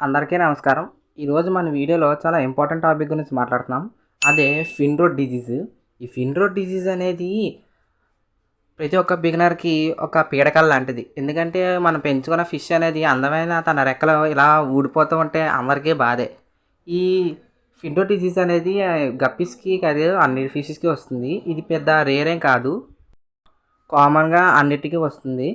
అందరికీ నమస్కారం. ఈరోజు మన వీడియోలో చాలా ఇంపార్టెంట్ టాపిక్ గురించి మాట్లాడుతున్నాం. అదే ఫిన్ రోడ్ డిజీజ్. ఈ ఫిన్ రోడ్ డిజీజ్ అనేది ప్రతి ఒక్క బిగినర్కి ఒక పీడకల లాంటిది. ఎందుకంటే మనం పెంచుకున్న ఫిష్ అనేది అందమైన తన రెక్కలు ఇలా ఊడిపోతూ ఉంటే అందరికీ బాధే. ఈ ఫిండో డిజీజ్ అనేది గప్పీస్కి కాదు అన్ని ఫిషెస్కి వస్తుంది. ఇది పెద్ద రేర్ ఏం కాదు. కామన్గా అన్నిటికీ వస్తుంది.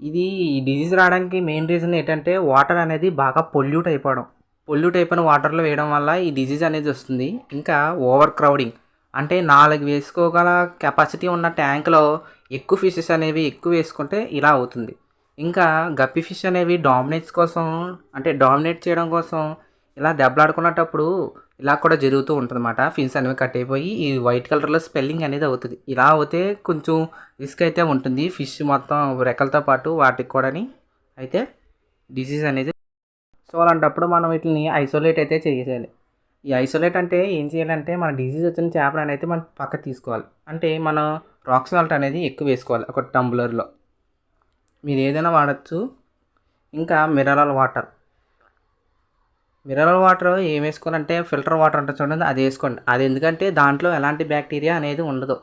ఇది ఈ డిజీజ్ రావడానికి మెయిన్ రీజన్ ఏంటంటే వాటర్ అనేది బాగా పొల్యూట్ అయిపోవడం. పొల్యూట్ అయిపోయిన వాటర్లో వేయడం వల్ల ఈ డిజీజ్ అనేది వస్తుంది. ఇంకా ఓవర్ క్రౌడింగ్ అంటే నాలుగు వేసుకోగల కెపాసిటీ ఉన్న ట్యాంక్లో ఎక్కువ ఫిషెస్ అనేవి ఎక్కువ వేసుకుంటే ఇలా అవుతుంది. ఇంకా గప్పి ఫిష్ అనేవి డామినేట్స్ కోసం అంటే డామినేట్ చేయడం కోసం ఇలా దెబ్బలాడుకున్నప్పుడు ఇలా కూడా జరుగుతూ ఉంటుంది అన్నమాట ఫిన్స్ అనేవి కట్ అయిపోయి ఈ వైట్ కలర్లో స్పెల్లింగ్ అనేది అవుతుంది. ఇలా అవుతే కొంచెం రిస్క్ అయితే ఉంటుంది. ఫిష్ మొత్తం రెక్కలతో పాటు వాటికి కూడాని అయితే డిసీజ్ అనేది సో అలాంటప్పుడు మనం వీటిని ఐసోలేట్ అయితే చేయాలి ఈ ఐసోలేట్ అంటే ఏం చేయాలంటే మన డిసీజ్ వచ్చిన చేపలను అయితే మనం పక్క తీసుకోవాలి. అంటే మనం రాక్ సాల్ట్ అనేది ఎక్కువ వేసుకోవాలి. ఒక టంబ్లర్లో మీరు ఏదైనా వాడచ్చు. ఇంకా మినరల్ వాటర్ మినరల్ వాటర్ ఏం వేసుకోవాలంటే ఫిల్టర్ వాటర్ ఉంటుంది చూడండి అది వేసుకోండి. అది ఎందుకంటే దాంట్లో ఎలాంటి బ్యాక్టీరియా అనేది ఉండదు.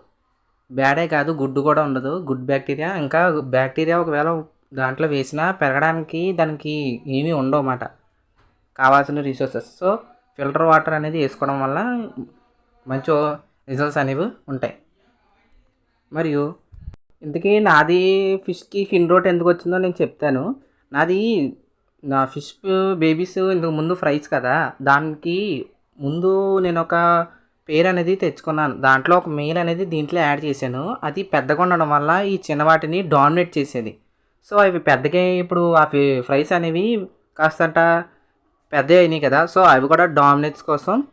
బ్యాడే కాదు గుడ్డు కూడా ఉండదు. గుడ్ బ్యాక్టీరియా ఇంకా బ్యాక్టీరియా ఒకవేళ దాంట్లో వేసినా పెరగడానికి దానికి ఏమీ ఉండవు అన్నమాట. కావాల్సిన రిసోర్సెస్ సో ఫిల్టర్ వాటర్ అనేది వేసుకోవడం వల్ల మంచి రిజల్ట్స్ అనేవి ఉంటాయి. మరియు ఇంతకీ నాది ఫిష్కి ఫిన్ రోట్ ఎందుకు వచ్చిందో నేను చెప్తాను. నాది నా ఫిష్ బేబీస్ ఇంతకు ముందు ఫ్రైస్ కదా దానికి ముందు నేను ఒక పేరు అనేది తెచ్చుకున్నాను. దాంట్లో ఒక మెయిల్ అనేది దీంట్లో యాడ్ చేశాను. అది పెద్దగా ఉండడం వల్ల ఈ చిన్న వాటిని డామినేట్ చేసేది. సో అవి పెద్దగా ఇప్పుడు ఆ ఫ్రైస్ అనేవి కాస్తంట పెద్ద అయినాయి కదా సో అవి కూడా డామినేట్స్ కోసం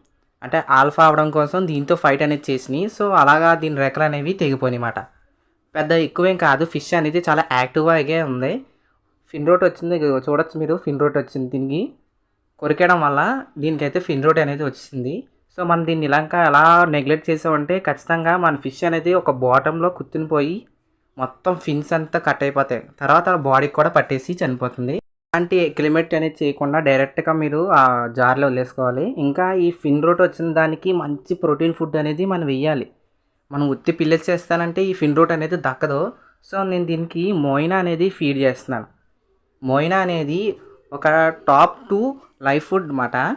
అంటే ఆల్ఫా అవడం కోసం దీంతో ఫైట్ అనేది చేసినాయి. సో అలాగా దీని రెక్కలు అనేవి తెగిపోయినాయి పెద్ద ఎక్కువేం కాదు ఫిష్ అనేది చాలా యాక్టివ్గా ఉంది. ఫిన్ రోట్ వచ్చింది చూడొచ్చు మీరు ఫిన్ రోట్ వచ్చింది దీనికి. కొరికేయడం వల్ల దీనికైతే ఫిన్ రోట్ అనేది వచ్చింది. సో మనం దీన్ని ఇలాంక ఎలా నెగ్లెక్ట్ చేసామంటే ఖచ్చితంగా మన ఫిష్ అనేది ఒక బాటంలో కుత్తినిపోయి మొత్తం ఫిన్స్ అంతా కట్ అయిపోతాయి. తర్వాత బాడీకి కూడా పట్టేసి చనిపోతుంది. అలాంటి క్లిమెట్ అనేది చేయకుండా డైరెక్ట్గా మీరు ఆ జార్లో వదిలేసుకోవాలి. ఇంకా ఈ ఫిన్ రోట్ వచ్చిన దానికి మంచి ప్రోటీన్ ఫుడ్ అనేది మనం వెయ్యాలి. మనం ఉత్తి పిల్లలు చేస్తానంటే ఈ ఫిన్ రోట్ అనేది దక్కదు. సో నేను దీనికి మోయినా అనేది ఫీడ్ చేస్తున్నాను. మోయినా అనేది ఒక టాప్ టూ లైఫ్ ఫుడ్ అన్నమాట.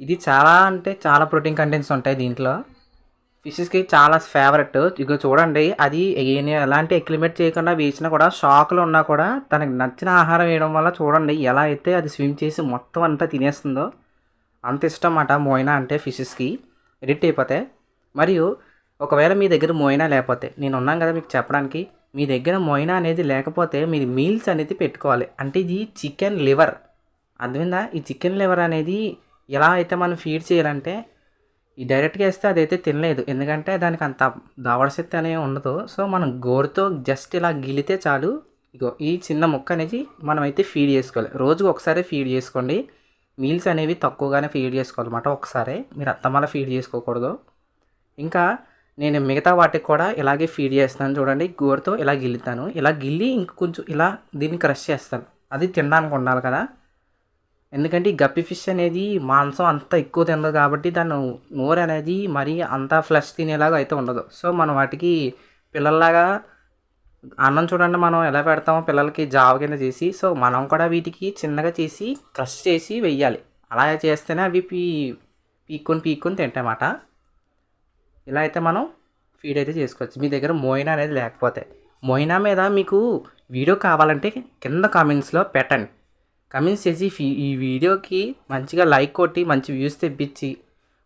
ఇది చాలా అంటే చాలా ప్రోటీన్ కంటెంట్స్ ఉంటాయి దీంట్లో. ఫిషెస్కి చాలా ఫేవరెట్. ఇక చూడండి అది ఏ- ఎలాంటి ఎక్లిమేట్ చేయకుండా వేసినా కూడా షాక్లో ఉన్నా కూడా తనకు నచ్చిన ఆహారం వేయడం వల్ల చూడండి ఎలా అయితే అది స్విమ్ చేసి మొత్తం అంతా తినేస్తుందో అంత ఇష్టం అన్నమాట మోయినా అంటే ఫిషెస్కి. ఎడిట్ అయిపోతే. మరియు ఒకవేళ మీ దగ్గర మోయినా లేకపోతే నేను ఉన్నాను కదా మీకు చెప్పడానికి మీ దగ్గర మొయినా అనేది లేకపోతే మీరు మీల్స్ అనేది పెట్టుకోవాలి. అంటే ఇది చికెన్ లివర్. అర్థమైందా? ఈ చికెన్ లివర్ అనేది ఎలా అయితే మనం ఫీడ్ చేయాలంటే ఈ డైరెక్ట్గా వేస్తే అదైతే తినలేదు. ఎందుకంటే దానికి అంత దావడశక్తి అనేది ఉండదు. సో మనం గోరుతో జస్ట్ ఇలా గిలితే చాలు. ఇగో ఈ చిన్న ముక్క అనేది మనమైతే ఫీడ్ చేసుకోవాలి. రోజుకు ఒకసారి ఫీడ్ చేసుకోండి. మీల్స్ అనేవి తక్కువగానే ఫీడ్ చేసుకోవాలన్నమాట ఒకసారి. మీరు అత్తమల ఫీడ్ చేసుకోకూడదు. ఇంకా నేను మిగతా వాటికి కూడా ఇలాగే ఫీడ్ చేస్తాను చూడండి. గోరుతో ఇలా గిల్లుతాను. ఇలా గిల్లి ఇంక కొంచెం ఇలా దీన్ని క్రష్ చేస్తాను. అది తినడానికి ఉండాలి కదా. ఎందుకంటే ఈ గప్పి ఫిష్ అనేది మాంసం అంత ఎక్కువ తినదు కాబట్టి దాని నోరు అనేది మరీ అంత ఫ్లష్ తినేలాగా అయితే ఉండదు. సో మనం వాటికి పిల్లల్లాగా అన్నం చూడండి మనం ఎలా పెడతామో పిల్లలకి జావ కింద చేసి సో మనం కూడా వీటికి చిన్నగా చేసి క్రష్ చేసి వెయ్యాలి. అలా చేస్తేనే అవి పీ పీక్కొని పీక్కొని తింటాయన్నమాట. ఇలా అయితే మనం ఫీడ్ అయితే చేసుకోవచ్చు. మీ దగ్గర మోయినా అనేది లేకపోతే. మోయినా మీద మీకు వీడియో కావాలంటే కింద కామెంట్స్లో పెట్టండి. కమెంట్స్ చేసి ఫీ- ఈ వీడియోకి మంచిగా లైక్ కొట్టి మంచి వ్యూస్ తెప్పించి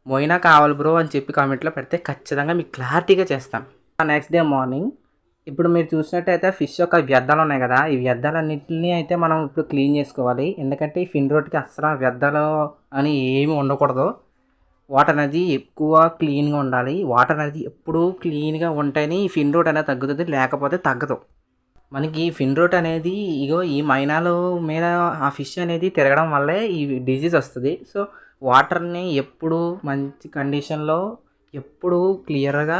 మోయినా కావాలి బ్రో అని చెప్పి కామెంట్లో పెడితే ఖచ్చితంగా మీకు క్లారిటీగా చేస్తాం. నెక్స్ట్ డే మార్నింగ్ ఇప్పుడు మీరు చూసినట్టయితే ఫిష్ యొక్క వ్యర్థాలు ఉన్నాయి కదా. ఈ వ్యర్థాలన్నింటినీ అయితే మనం ఇప్పుడు క్లీన్ చేసుకోవాలి. ఎందుకంటే ఈ ఫిన్ రోడ్కి అసలు వ్యర్థాలు అని ఏమి ఉండకూడదు. వాటర్ అనేది ఎక్కువ క్లీన్గా ఉండాలి. వాటర్ అనేది ఎప్పుడూ క్లీన్గా ఉంటేనే ఈ ఫిన్ రోట్ అనేది తగ్గుతుంది లేకపోతే తగ్గదు. మనకి ఫిన్ రోట్ అనేది ఇగో ఈ మైనాలు మీద ఆ ఫిష్ అనేది తిరగడం వల్లే ఈ డిజీజ్ వస్తుంది. సో వాటర్ని ఎప్పుడు మంచి కండిషన్లో ఎప్పుడు క్లియర్గా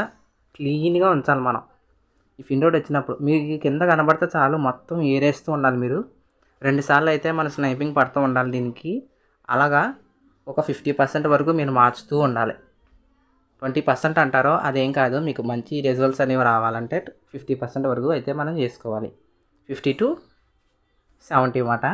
క్లీన్గా ఉంచాలి మనం. ఈ ఫిన్ రోడ్ వచ్చినప్పుడు మీకు కింద కనబడితే చాలు మొత్తం ఏరేస్తూ ఉండాలి మీరు. రెండుసార్లు అయితే మన స్నైపింగ్ పడుతూ ఉండాలి దీనికి. అలాగా ఒక ఫిఫ్టీ పర్సెంట్ వరకు మీరు మార్చుతూ ఉండాలి. ట్వంటీ పర్సెంట్ అంటారో అదేం కాదు మీకు మంచి రిజల్ట్స్ అనేవి రావాలంటే ఫిఫ్టీ పర్సెంట్ వరకు అయితే మనం చేసుకోవాలి. ఫిఫ్టీ టు సెవెంటీ మాట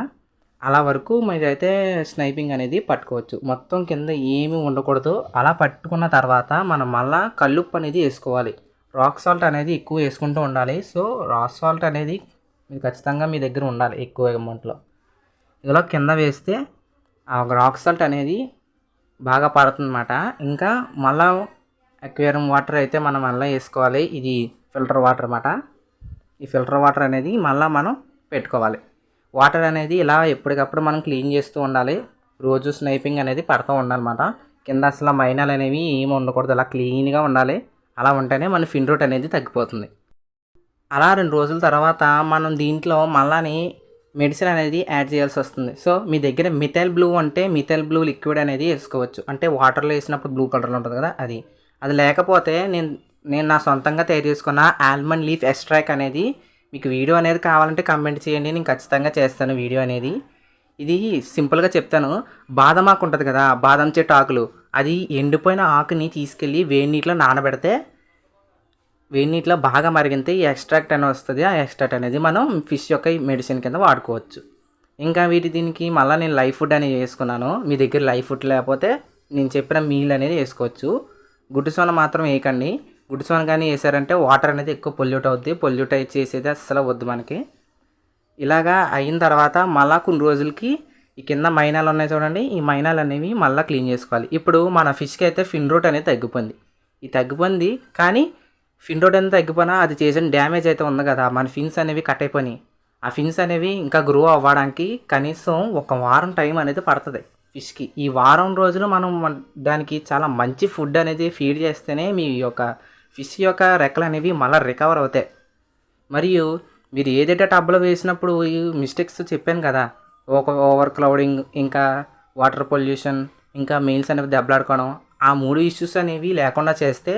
అలా వరకు మీరైతే స్నైపింగ్ అనేది పట్టుకోవచ్చు. మొత్తం కింద ఏమీ ఉండకూడదు. అలా పట్టుకున్న తర్వాత మనం మళ్ళా కల్లుప్పు అనేది వేసుకోవాలి. రాక్ సాల్ట్ అనేది ఎక్కువ వేసుకుంటూ ఉండాలి. సో రాక్ సాల్ట్ అనేది మీరు ఖచ్చితంగా మీ దగ్గర ఉండాలి ఎక్కువ అమౌంట్లో ఇలా కింద వేస్తే రాక్ సాల్ట్ అనేది బాగా పడుతుందన్నమాట ఇంకా మళ్ళా అక్వేరియం వాటర్ అయితే మనం మళ్ళీ వేసుకోవాలి. ఇది ఫిల్టర్ వాటర్ అన్నమాట. ఈ ఫిల్టర్ వాటర్ అనేది మళ్ళీ మనం పెట్టుకోవాలి. వాటర్ అనేది ఇలా ఎప్పటికప్పుడు మనం క్లీన్ చేస్తూ ఉండాలి. రోజు స్నైపింగ్ అనేది పడుతూ ఉండాలన్నమాట. కింద అసలు మైనాలు అనేవి ఏమి ఉండకూడదు. అలా క్లీన్గా ఉండాలి. అలా ఉంటేనే మన ఫిన్ రూట్ అనేది తగ్గిపోతుంది. అలా రెండు రోజుల తర్వాత మనం దీంట్లో మళ్ళాని మెడిసిన్ అనేది యాడ్ చేయాల్సి వస్తుంది. సో మీ దగ్గర మిథైల్ బ్లూ అంటే మిథైల్ బ్లూ లిక్విడ్ అనేది వేసుకోవచ్చు. అంటే వాటర్లో వేసినప్పుడు బ్లూ కలర్లో ఉంటుంది కదా అది. అది లేకపోతే నేను నేను నా సొంతంగా తయారు చేసుకున్న ఆల్మండ్ లీఫ్ ఎస్ట్రాక్ అనేది మీకు వీడియో అనేది కావాలంటే కమెంట్ చేయండి. నేను ఖచ్చితంగా చేస్తాను వీడియో అనేది. ఇది సింపుల్గా చెప్తాను. బాదం ఆకు ఉంటుంది కదా బాదం చెట్టు ఆకులు. అది ఎండిపోయిన ఆకుని తీసుకెళ్ళి వేడి నీటిలో నానబెడితే వేడి నీటిలో బాగా మరిగితే ఈ ఎక్స్ట్రాక్ట్ అనేది వస్తుంది. ఆ ఎక్స్ట్రాక్ట్ అనేది మనం ఫిష్ యొక్క మెడిసిన్ కింద వాడుకోవచ్చు. ఇంకా వీటి దీనికి మళ్ళీ నేను లైఫ్ ఫుడ్ అనేది వేసుకున్నాను మీ దగ్గర లైఫ్ ఫుడ్ లేకపోతే నేను చెప్పిన మీల్ అనేది వేసుకోవచ్చు. గుడ్డుసోన మాత్రం వేయకండి. గుడ్డుసోన కానీ వేసారంటే వాటర్ అనేది ఎక్కువ పొల్యూట్ అవుద్ది. పొల్యూట్ అయి చేసేది అస్సలు వద్దు మనకి. ఇలాగా అయిన తర్వాత మళ్ళా కొన్ని రోజులకి ఈ కింద మైనాలు ఉన్నాయి చూడండి. ఈ మైనాలు అనేవి మళ్ళీ క్లీన్ చేసుకోవాలి. ఇప్పుడు మన ఫిష్కి అయితే ఫిన్ రూట్ అనేది తగ్గిపోయింది. ఈ తగ్గిపోయింది కానీ ఫిన్ రోడ్ ఎంత తగ్గిపోయినా అది చేసిన డ్యామేజ్ అయితే ఉంది కదా. మన ఫిన్స్ అనేవి కట్ అయిపోయినాయి. ఆ ఫిన్స్ అనేవి ఇంకా గ్రో అవ్వడానికి కనీసం ఒక వారం టైం అనేది పడుతుంది ఫిష్కి. ఈ వారం రోజులు మనం దానికి చాలా మంచి ఫుడ్ అనేది ఫీడ్ చేస్తేనే మీ యొక్క ఫిష్ యొక్క రెక్కలు అనేవి మళ్ళీ రికవర్ అవుతాయి. మరియు మీరు ఏదైతే టబ్లో వేసినప్పుడు ఈ మిస్టేక్స్ చెప్పాను కదా ఒక ఓవర్ క్లౌడింగ్ ఇంకా వాటర్ పొల్యూషన్ ఇంకా మెయిల్స్ అనేవి దెబ్బలాడుకోవడం ఆ మూడు ఇష్యూస్ అనేవి లేకుండా చేస్తే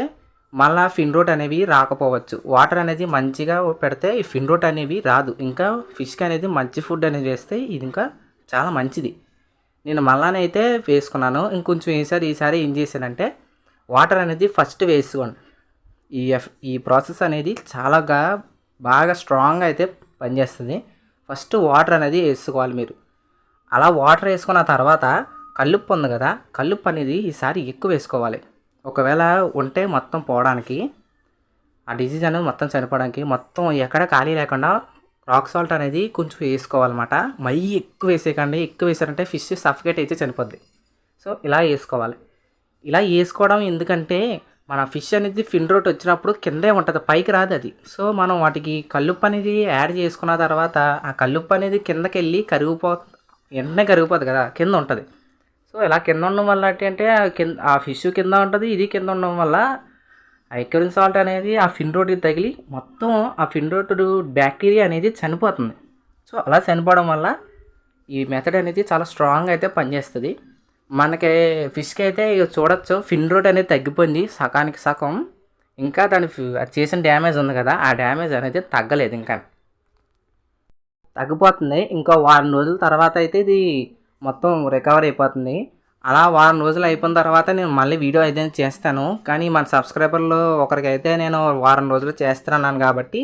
మళ్ళా ఫిన్ రూట్ అనేవి రాకపోవచ్చు. వాటర్ అనేది మంచిగా పెడితే ఈ ఫిన్ రూట్ అనేవి రాదు. ఇంకా ఫిష్కి అనేది మంచి ఫుడ్ అనేది వేస్తే ఇది ఇంకా చాలా మంచిది. నేను మళ్ళానైతే వేసుకున్నాను. ఇంకొంచెం ఈసారి ఈసారి ఏం చేశానంటే వాటర్ అనేది ఫస్ట్ వేసుకోండి. ఈ ఎఫ్ ఈ ప్రాసెస్ అనేది చాలాగా బాగా స్ట్రాంగ్ అయితే పనిచేస్తుంది. ఫస్ట్ వాటర్ అనేది వేసుకోవాలి మీరు. అలా వాటర్ వేసుకున్న తర్వాత కల్లుప్పు ఉంది కదా కల్లుప్పు అనేది ఈసారి ఎక్కువ వేసుకోవాలి. ఒకవేళ ఉంటే మొత్తం పోవడానికి ఆ డిసీజ్ అనేది మొత్తం చనిపోవడానికి మొత్తం ఎక్కడ ఖాళీ లేకుండా రాక్ సాల్ట్ అనేది కొంచెం వేసుకోవాలన్నమాట. మరీ ఎక్కువ వేసేయకండి. ఎక్కువ వేసారంటే ఫిష్ సఫికేట్ అయితే చనిపోద్ది. సో ఇలా వేసుకోవాలి. ఇలా వేసుకోవడం ఎందుకంటే మన ఫిష్ అనేది ఫిన్ రోట్ వచ్చినప్పుడు కిందే ఉంటుంది. పైకి రాదు అది. సో మనం వాటికి కల్లుప్పు అనేది యాడ్ చేసుకున్న తర్వాత ఆ కల్లుప్పు అనేది కిందకి వెళ్ళి కరిగిపో వెంటనే కరిగిపోతుంది కదా. కింద ఉంటుంది. సో ఇలా కింద ఉండడం వల్ల ఏంటంటే కింద ఆ ఫిష్ కింద ఉంటుంది ఇది కింద ఉండడం వల్ల ఐక్యూరిన్ సాల్ట్ అనేది ఆ ఫిన్ రోడ్కి తగిలి మొత్తం ఆ ఫిన్ రోడ్ బ్యాక్టీరియా అనేది చనిపోతుంది. సో అలా చనిపోవడం వల్ల ఈ మెథడ్ అనేది చాలా స్ట్రాంగ్ అయితే పనిచేస్తుంది. మనకి ఫిష్కి అయితే ఇక చూడొచ్చు ఫిన్ రోడ్ అనేది తగ్గిపోయింది సగానికి సగం. ఇంకా దాని అది చేసిన డ్యామేజ్ ఉంది కదా ఆ డ్యామేజ్ అనేది తగ్గలేదు ఇంకా. తగ్గిపోతుంది ఇంకా వారం రోజుల తర్వాత అయితే ఇది మొత్తం రికవర్ అయిపోతుంది. అలా వారం రోజులు అయిపోయిన తర్వాత నేను మళ్ళీ వీడియో అయితే చేస్తాను. కానీ మన సబ్స్క్రైబర్లు ఒకరికైతే నేను వారం రోజులు చేస్తున్నాను కాబట్టి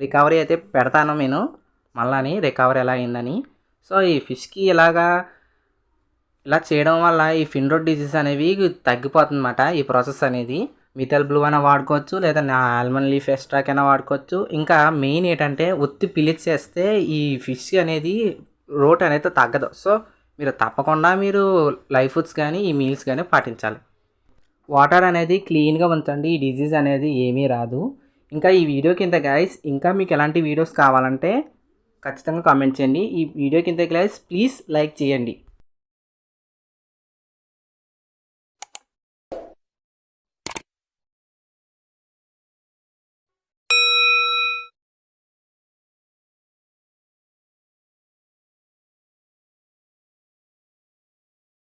రికవరీ అయితే పెడతాను నేను. మళ్ళీ రికవరీ ఎలా అయిందని. సో ఈ ఫిష్కి ఇలాగా ఇలా చేయడం వల్ల ఈ ఫిన్ రోడ్ డిసీజ్ అనేవి తగ్గిపోతుందన్నమాట ఈ ప్రాసెస్ అనేది. మిథల్ బ్లూ అయినా వాడుకోవచ్చు లేదా నా ఆల్మండ్ లీఫ్ ఎస్ట్రాక్ అయినా వాడుకోవచ్చు. ఇంకా మెయిన్ ఏంటంటే ఒత్తి పిలిచేస్తే ఈ ఫిష్ అనేది రోట్ అనేది తగ్గదు. సో మీరు తప్పకుండా మీరు లైఫ్ ఫుడ్స్ కానీ ఈ మీల్స్ కానీ పాటించాలి. వాటర్ అనేది క్లీన్గా ఉంచండి. ఈ డిజీజ్ అనేది ఏమీ రాదు. ఇంకా ఈ వీడియో కింద గైస్ ఇంకా మీకు ఎలాంటి వీడియోస్ కావాలంటే ఖచ్చితంగా కామెంట్ చేయండి. ఈ వీడియో కింద గైస్ ప్లీజ్ లైక్ చేయండి.